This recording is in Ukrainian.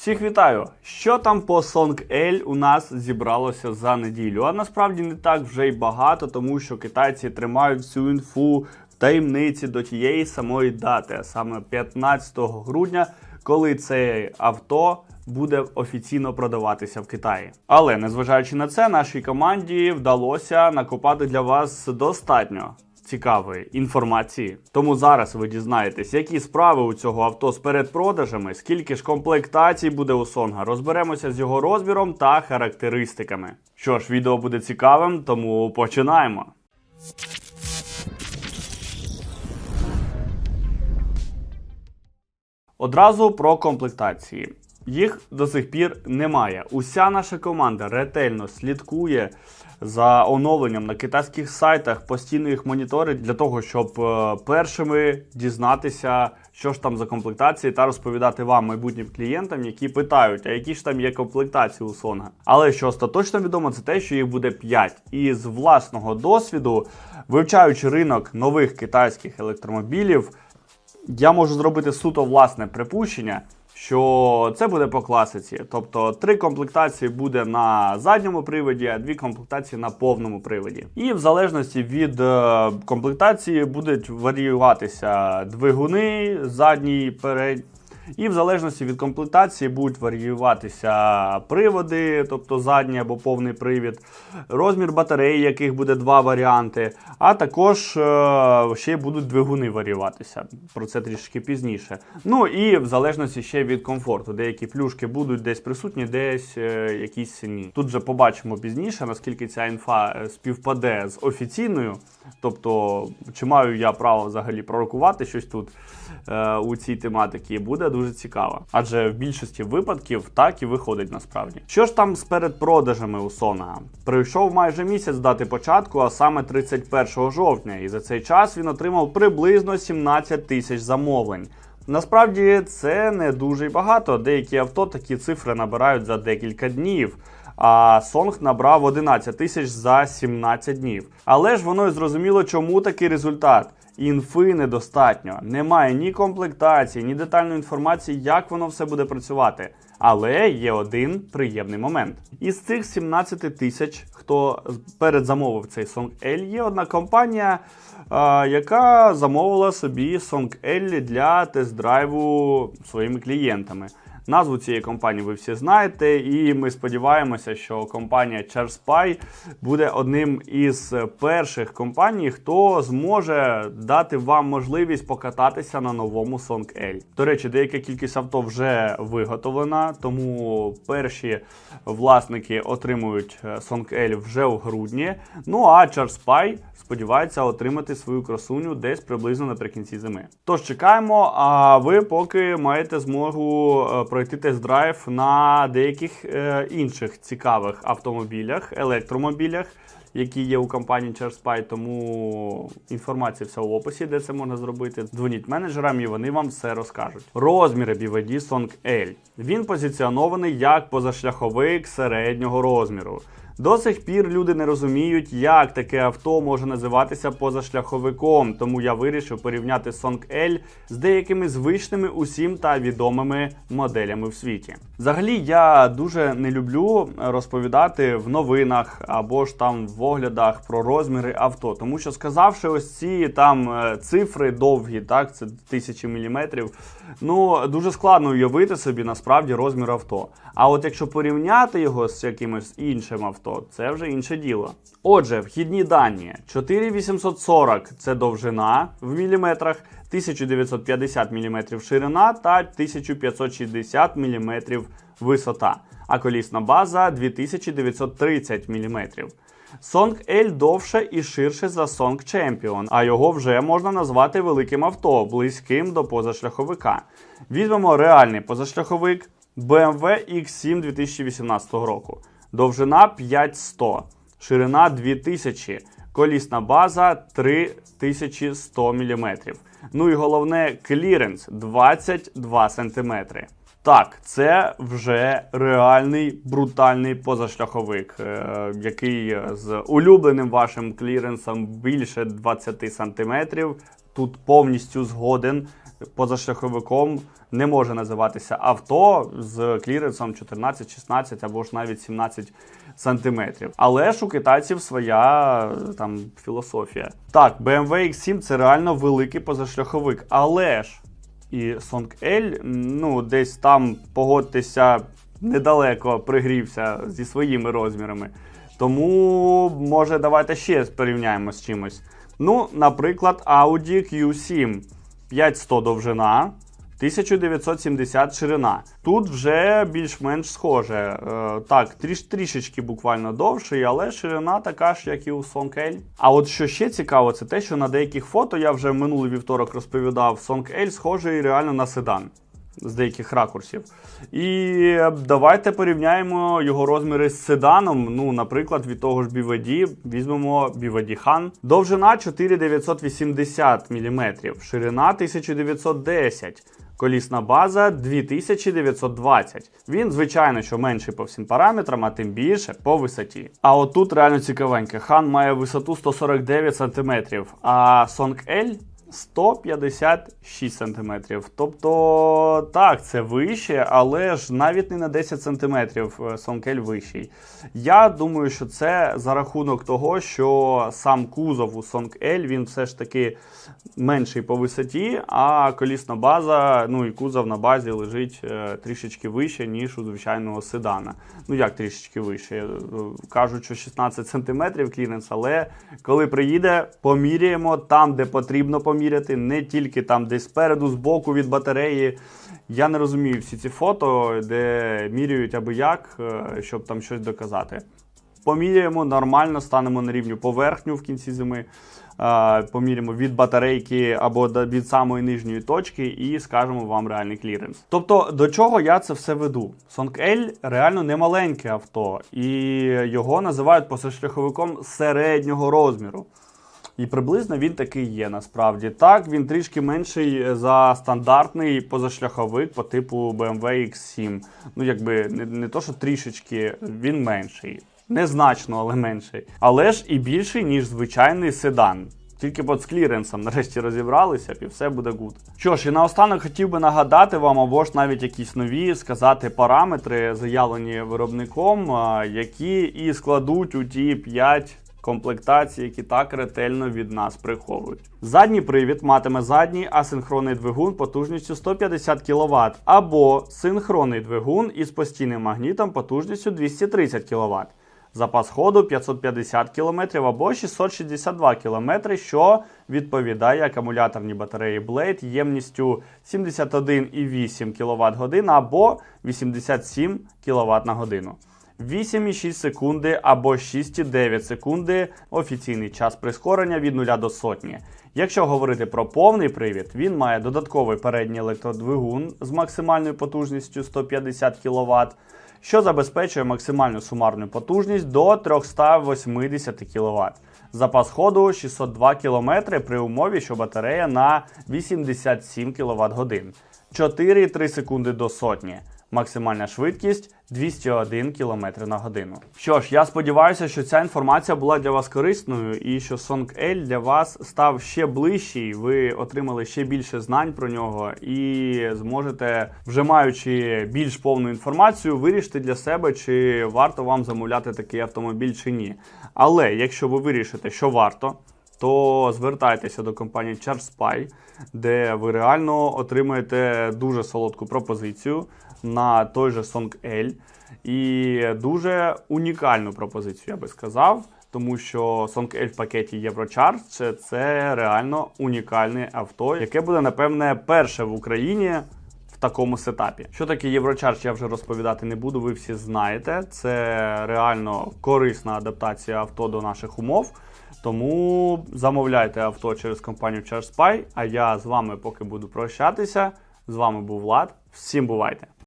Всіх вітаю! Що там по Song L у нас зібралося за неділю? А насправді не так вже й багато, тому що китайці тримають всю інфу в таємниці до тієї самої дати, а саме 15 грудня, коли це авто буде офіційно продаватися в Китаї. Але незважаючи на це, нашій команді вдалося накопати для вас достатньо цікавої інформації. Тому зараз ви дізнаєтесь, які справи у цього авто з передпродажами, скільки ж комплектацій буде у Сонга. Розберемося з його розміром та характеристиками. Що ж, відео буде цікавим, тому починаємо. Одразу про комплектації. Їх до сих пір немає. Уся наша команда ретельно слідкує за оновленням на китайських сайтах, постійно їх моніторить для того, щоб е, першими дізнатися, що ж там за комплектації, та розповідати вам, майбутнім клієнтам, які питають, а які ж там є комплектації у Сонга. Але що остаточно відомо, це те, що їх буде 5. І з власного досвіду, вивчаючи ринок нових китайських електромобілів, я можу зробити суто власне припущення, що це буде по класиці. Тобто три комплектації буде на задньому приводі, а дві комплектації на повному приводі. І в залежності від е, комплектації будуть варіюватися двигуни, задній передній. І в залежності від комплектації будуть варіюватися приводи, тобто задній або повний привід, розмір батареї, яких буде два варіанти, а також е, ще будуть двигуни варіюватися. Про це трішки пізніше. Ну і в залежності ще від комфорту. Деякі плюшки будуть десь присутні, десь е, якісь ні. Тут же побачимо пізніше, наскільки ця інфа е, співпаде з офіційною. Тобто, чи маю я право взагалі пророкувати щось тут у цій тематиці, буде дуже цікаво. Адже в більшості випадків так і виходить насправді. Що ж там з передпродажами у Sona? Пройшов майже місяць дати початку, а саме 31 жовтня, і за цей час він отримав приблизно 17 тисяч замовлень. Насправді це не дуже багато. Деякі авто такі цифри набирають за декілька днів. А Сонг набрав 11 тисяч за 17 днів. Але ж воно і зрозуміло, чому такий результат. Інфи недостатньо. Немає ні комплектації, ні детальної інформації, як воно все буде працювати. Але є один приємний момент. Із цих 17 тисяч, хто передзамовив цей Song L, є одна компанія, яка замовила собі Song L для тест-драйву своїми клієнтами. Назву цієї компанії ви всі знаєте, і ми сподіваємося, що компанія CharSpy буде одним із перших компаній, хто зможе дати вам можливість покататися на новому Song L. До речі, деяка кількість авто вже виготовлена, тому перші власники отримують е, Song L вже в грудні. Ну а CharSpy сподівається отримати свою красуню десь приблизно наприкінці зими. Тож чекаємо, а ви поки маєте змогу е, пройти тест-драйв на деяких е, інших цікавих автомобілях, електромобілях. Які є у компанії CharSpy, тому інформація вся в описі, де це можна зробити. Дзвоніть менеджерам і вони вам все розкажуть. Розміри BYD Song L. Він позиціонований як позашляховик середнього розміру. До сих пір люди не розуміють, як таке авто може називатися позашляховиком, тому я вирішив порівняти Song L з деякими звичними усім та відомими моделями в світі. Взагалі, я дуже не люблю розповідати в новинах або ж там в оглядах про розміри авто, тому що сказавши ось ці там е, цифри довгі, так це тисячі міліметрів. Ну дуже складно уявити собі насправді розмір авто. А от якщо порівняти його з якимось іншим авто, це вже інше діло. Отже, вхідні дані 4840 це довжина в міліметрах, 1950 мм ширина та 1560 мм висота, а колісна база 2930 мм. Song L довше і ширше за Song Champion, а його вже можна назвати великим авто, близьким до позашляховика. Візьмемо реальний позашляховик BMW X7 2018 року. Довжина 5100, ширина 2000, колісна база 3100 мм. Ну і головне кліренс 22 см. Так, це вже реальний брутальний позашляховик, е, який з улюбленим вашим кліренсом більше 20 см. Тут повністю згоден позашляховиком не може називатися авто з кліренсом 14, 16 або ж навіть 17 сантиметрів. Але ж у китайців своя е, там філософія. Так, BMW X7 це реально великий позашляховик, але ж і Song L, ну, десь там, погодьтеся, недалеко пригрівся зі своїми розмірами. Тому, може, давайте ще порівняємо з чимось. Ну, наприклад, Audi Q7 5100 довжина. 1970 ширина. Тут вже більш-менш схоже. Е, так, тріш, трішечки буквально довший, але ширина така ж, як і у Song L. А от що ще цікаво, це те, що на деяких фото я вже минулий вівторок розповідав, Song L схожий реально на седан. З деяких ракурсів. І давайте порівняємо його розміри з седаном. Ну, наприклад, від того ж BVD візьмемо BVD Han. Довжина 4980 мм, ширина 1910 Колісна база 2920. Він, звичайно, що менший по всім параметрам, а тим більше по висоті. А отут реально цікавеньке. Хан має висоту 149 см, а Song L 156 см. Тобто, так, це вище, але ж навіть не на 10 см Сонкель вищий. Я думаю, що це за рахунок того, що сам кузов у Сонкель він все ж таки менший по висоті, а колісна база, ну і кузов на базі лежить е, трішечки вище, ніж у звичайного седана. Ну як трішечки вище? Е, Кажуть, що 16 см кліренс, але коли приїде, поміряємо там, де потрібно поміряти, не тільки там десь спереду, збоку від батареї. Я не розумію всі ці фото, де міряють аби як, е, щоб там щось доказати. Поміряємо нормально, станемо на рівню поверхню в кінці зими. е, Поміряємо від батарейки або від самої нижньої точки і скажемо вам реальний кліренс. Тобто, до чого я це все веду? L реально не маленьке авто, і його називають позашляховиком середнього розміру. І приблизно він такий є насправді. Так, він трішки менший за стандартний позашляховик по типу BMW X7. Ну, якби не, не то, що трішечки, він менший. Незначно, але менший. Але ж і більший, ніж звичайний седан. Тільки от з кліренсом нарешті розібралися, і все буде гуд. Що ж, і наостанок хотів би нагадати вам, або ж навіть якісь нові сказати параметри, заявлені виробником, які і складуть у ті 5 комплектацій, які так ретельно від нас приховують. Задній привід матиме задній асинхронний двигун потужністю 150 кВт, або синхронний двигун із постійним магнітом потужністю 230 кВт. Запас ходу 550 км або 662 км, що відповідає акумуляторній батареї Blade ємністю 71,8 кВт година або 87 кВт на годину. 8,6 секунди або 6,9 секунди офіційний час прискорення від 0 до сотні. Якщо говорити про повний привід, він має додатковий передній електродвигун з максимальною потужністю 150 кВт, що забезпечує максимальну сумарну потужність до 380 кВт. Запас ходу 602 км при умові, що батарея на 87 кВт годин. 4,3 секунди до сотні. Максимальна швидкість 201 км на годину. Що ж, я сподіваюся, що ця інформація була для вас корисною і що Song L для вас став ще ближчий. Ви отримали ще більше знань про нього і зможете, вже маючи більш повну інформацію, вирішити для себе, чи варто вам замовляти такий автомобіль чи ні. Але якщо ви вирішите, що варто, то звертайтеся до компанії ChargeSpy, де ви реально отримаєте дуже солодку пропозицію на той же Song L. І дуже унікальну пропозицію, я би сказав. Тому що Song L в пакеті Eurocharge це, реально унікальне авто, яке буде, напевне, перше в Україні такому сетапі. Що таке Eurocharge, я вже розповідати не буду, ви всі знаєте. Це реально корисна адаптація авто до наших умов. Тому замовляйте авто через компанію ChargeSpy, а я з вами поки буду прощатися. З вами був Влад. Всім бувайте!